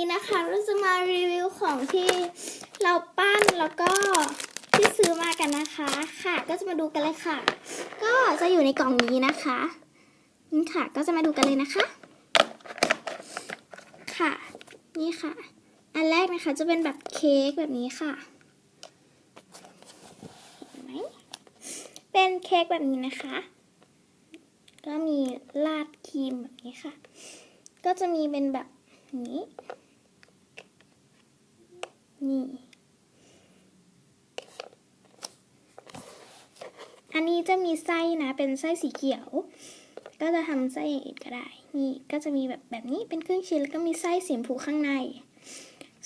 นี้นะคะเราจะมารีวิวของที่เราปั้นแล้วก็ที่ซื้อมากันนะคะ ค่ะ ก็จะมาดูกันเลยค่ะ ก็จะอยู่ในกล่องนี้นะคะนี่ค่ะ ก็จะมาดูกันเลยนะคะ ค่ะ นี่ค่ะ อันแรกนะคะจะเป็นแบบเค้กแบบนี้ค่ะเห็นไหมเป็นเค้กแบบนี้นะคะ ก็มีราดครีมแบบนี้ค่ะ ก็จะมีเป็นแบบนี้ นี่ อันนี้จะมีไส้นะ เป็นไส้สีเขียว ก็จะทำไส้อย่างอื่นก็ได้ นี่ก็จะมีแบบแบบนี้เป็นครึ่งชิ้นแล้วก็มีไส้สีชมพูข้างใน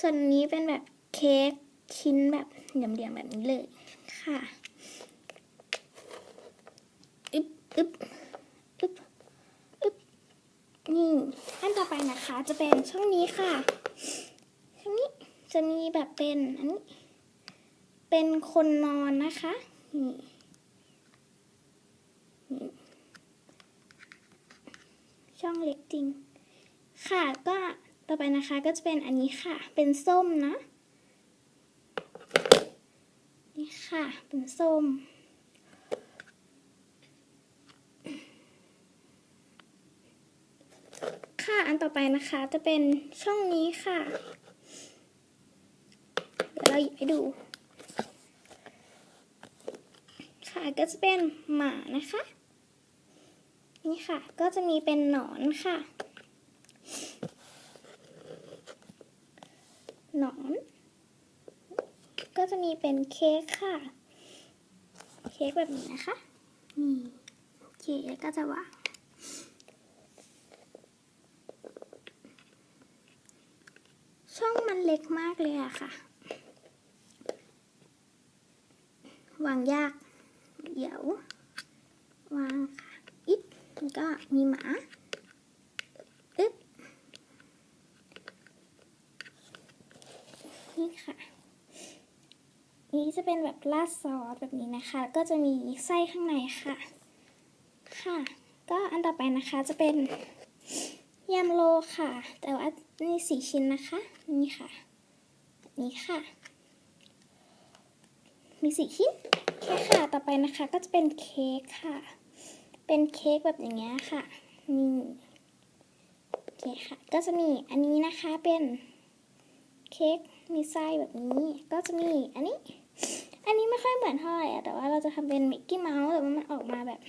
ส่วนนี้เป็นแบบเค้กชิ้นแบบเหลี่ยมๆแบบนี้เลยค่ะอึ๊บอึ๊บอึ๊บอึ๊บนี่ขั้นต่อไปนะคะจะเป็นช่องนี้ค่ะ จะมีแบบเป็นอันนี้ เป็นคนนอนนะคะนี่นี่ช่องเล็กจริง ค่ะก็ต่อไปนะคะก็จะเป็นอันนี้ค่ะ เป็นส้มนะ นี่ค่ะ เป็นส้ม ค่ะอันต่อไปนะคะจะเป็นช่องนี้ค่ะ เราหยิบให้ดู ค่ะก็จะเป็นหมานะคะ นี่ค่ะ ก็จะมีเป็นหนอนค่ะ หนอน ก็จะมีเป็นเค้กค่ะ เค้กแบบนี้นะคะ นี่โอเคแล้วก็จะวางช่องมันเล็กมากเลยอะค่ะ วางยาก เดี๋ยว วางค่ะอิ๊บก็มีหมาอึ๊บนี่ค่ะนี้จะเป็นแบบราดซอสแบบนี้นะคะ ก็จะมีไส้ข้างในค่ะ ค่ะ ก็อันต่อไปนะคะจะเป็นยำโลค่ะ แต่ว่านี่สี่ชิ้นนะคะ นี่ค่ะ นี่ค่ะ มีสี่ชิ้นโอเคค่ะ ต่อไปนะคะก็จะเป็นเค้กค่ะ เป็นเค้กแบบอย่างเงี้ยค่ะ นี่โอเคค่ะ ก็จะมีอันนี้นะคะเป็นเค้กมีไส้แบบนี้ ก็จะมีอันนี้ อันนี้ไม่ค่อยเหมือนเท่าไหร่อะแต่ว่าเราจะทำเป็นมิกกี้เมาส์แต่ว่ามันออกมาแบบ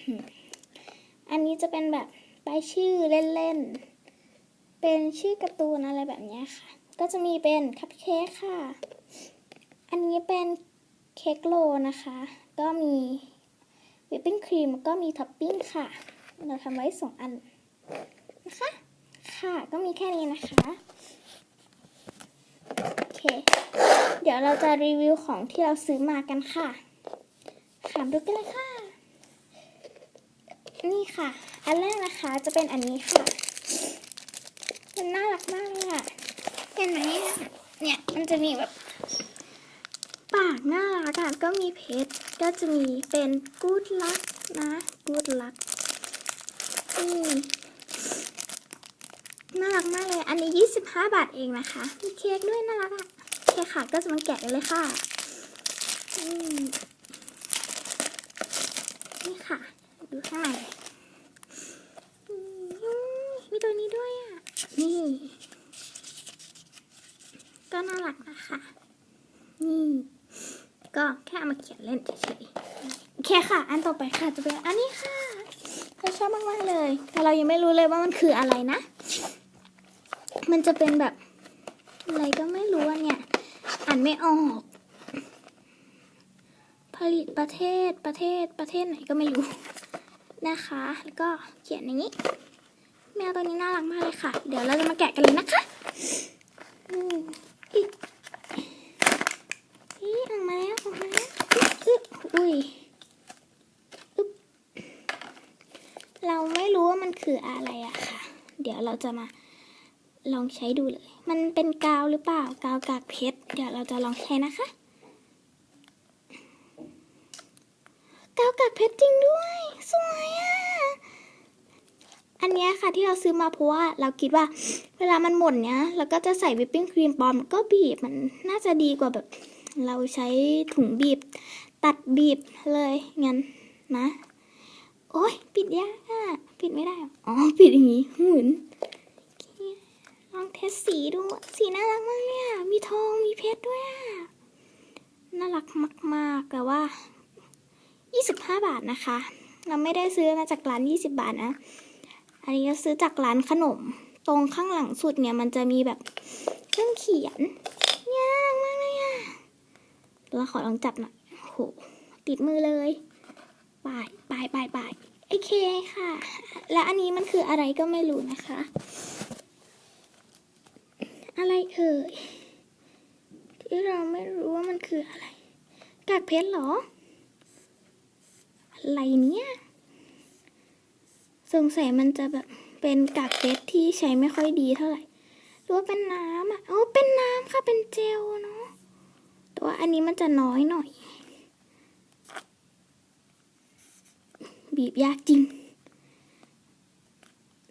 อันนี้จะเป็นแบบป้ายชื่อเล่นๆ เป็นชื่อการ์ตูนอะไรแบบนี้ค่ะ ก็จะมีเป็นคัพเค้กค่ะ อันนี้เป็น เค้กโลนะคะ ก็มีวิปปิ้งครีมก็มีท็อปปิ้งค่ะ เราทำไว้สองอันนะคะ ค่ะก็มีแค่นี้นะคะ โอเค เดี๋ยวเราจะรีวิวของที่เราซื้อมากันค่ะขามดูกันเลยค่ะ นี่ค่ะ อันแรกนะคะจะเป็นอันนี้ค่ะ มันน่ารักมากเลยอะเห็นไหมเนี่ย มันจะมีแบบ ปากน่ารักอะก็มีเพชรก็จะมีเป็นกูดลักนะกูดลักอืมน่ารักมากเลย อันนี้ 25 บาทเองนะคะ มีเค้กด้วยน่ารักอะโอเคค่ะ ก็จะมาแกะกันเลยค่ะนี่ค่ะ ดูข้างในมมีตัวนี้ด้วยอะ นี่ ก็น่ารักนะคะ นี่ ก็แค่ามาเขียนเล่นเฉยๆโอเคค่ะ อันต่อไปค่ะจะเป็นอันนี้ค่ะเราชอบมากๆเลย แต่เรายังไม่รู้เลยว่ามันคืออะไรนะ มันจะเป็นแบบอะไรก็ไม่รู้อะเนี่ย อ่านไม่ออก ผลิตประเทศประเทศประเทศไหนก็ไม่รู้นะคะ แล้วก็เขียนอย่างนี้ แมวตัวนี้น่ารักมากเลยค่ะ เดี๋ยวเราจะมาแกะกันเลยนะคะอืมอีกอีออกมาแล้วออกมาแล้วอึ๊บอุ้ยอึ๊บเราไม่ รืออะไรอะค่ะ เดี๋ยวเราจะมาลองใช้ดูเลย มันเป็นกาวหรือเปล่า กาวกากเพชร เดี๋ยวเราจะลองใช้นะคะ กาวกากเพชรจริงด้วย สวยอะอันเนี้ยค่ะที่เราซื้อมาเพราะว่าเราคิดว่า เวลามันหมดเนี้ยเราก็จะใส่วิปปิ้งครีมปลอมก็บีบมันน่าจะดีกว่าแบบ เราใช้ถุงบีบ ตัดบีบเลยงั้นนะ โอ้ยปิดยากอะปิดไม่ได้อ๋อปิดอย่างงี้หมุนโอเคลองเทสสีดูสีน่ารักมากเลยอะมีทองมีเพชรด้วยอะน่ารักมากๆแต่ว่า 25 บาทนะคะ เราไม่ได้ซื้อมาจากร้าน 20 บาทนะ อันนี้ก็ซื้อจากร้านขนม ตรงข้างหลังสุดเนี่ยมันจะมีแบบเครื่องเขียนเนี่ยน่ารักมากเลยอะเราขอลองจับหน่อยโอ้โหติดมือเลย ปายปายปายปายโอเคค่ะ และอันนี้มันคืออะไรก็ไม่รู้นะคะ อะไรเอ่ยที่เราไม่รู้ว่ามันคืออะไร กากเพชรเหรอ อะไรเนี่ยสงสัยมันจะแบบเป็นกากเพชรที่ใช้ไม่ค่อยดีเท่าไหร่หรือว่าเป็นน้ำอะโอ้เป็นน้ำค่ะเป็นเจลเนาะแต่ว่าอันนี้มันจะน้อยหน่อย บีบยากจริง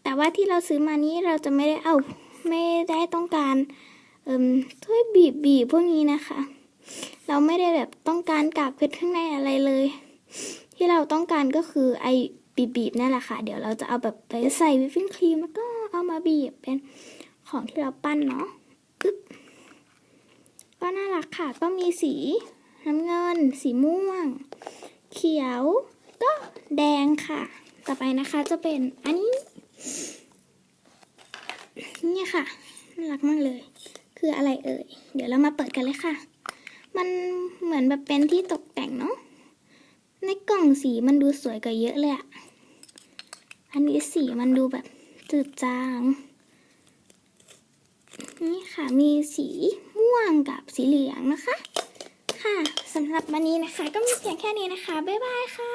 แต่ว่าที่เราซื้อมานี้เราจะไม่ได้เอาไม่ได้ต้องการเอ่มถ้วยบีบบีบพวกนี้นะคะ เราไม่ได้แบบต้องการกากเพชรข้างในอะไรเลย ที่เราต้องการก็คือไอบีบบีบนั่นแหละค่ะ เดี๋ยวเราจะเอาแบบไปใส่วิปปิ้งครีมแล้วก็เอามาบีบเป็นของที่เราปั้นเนาะอึ๊บก็น่ารักค่ะ ก็มีสีน้ำเงิน สีม่วง เขียว ก็ แดงค่ะ ต่อไปนะคะจะเป็นอันนี้เนี่ยค่ะน่ารักมากเลย คืออะไรเอ่ย เดี๋ยวเรามาเปิดกันเลยค่ะ มันเหมือนแบบเป็นที่ตกแต่งเนาะ ในกล่องสีมันดูสวยกว่าเยอะเลยอะอันนี้สีมันดูแบบจืดจาง นี่ค่ะมีสีม่วงกับสีเหลืองนะคะ ค่ะสำหรับวันนี้นะคะ ก็มีเพียงแค่นี้นะคะ บ๊ายบายค่ะ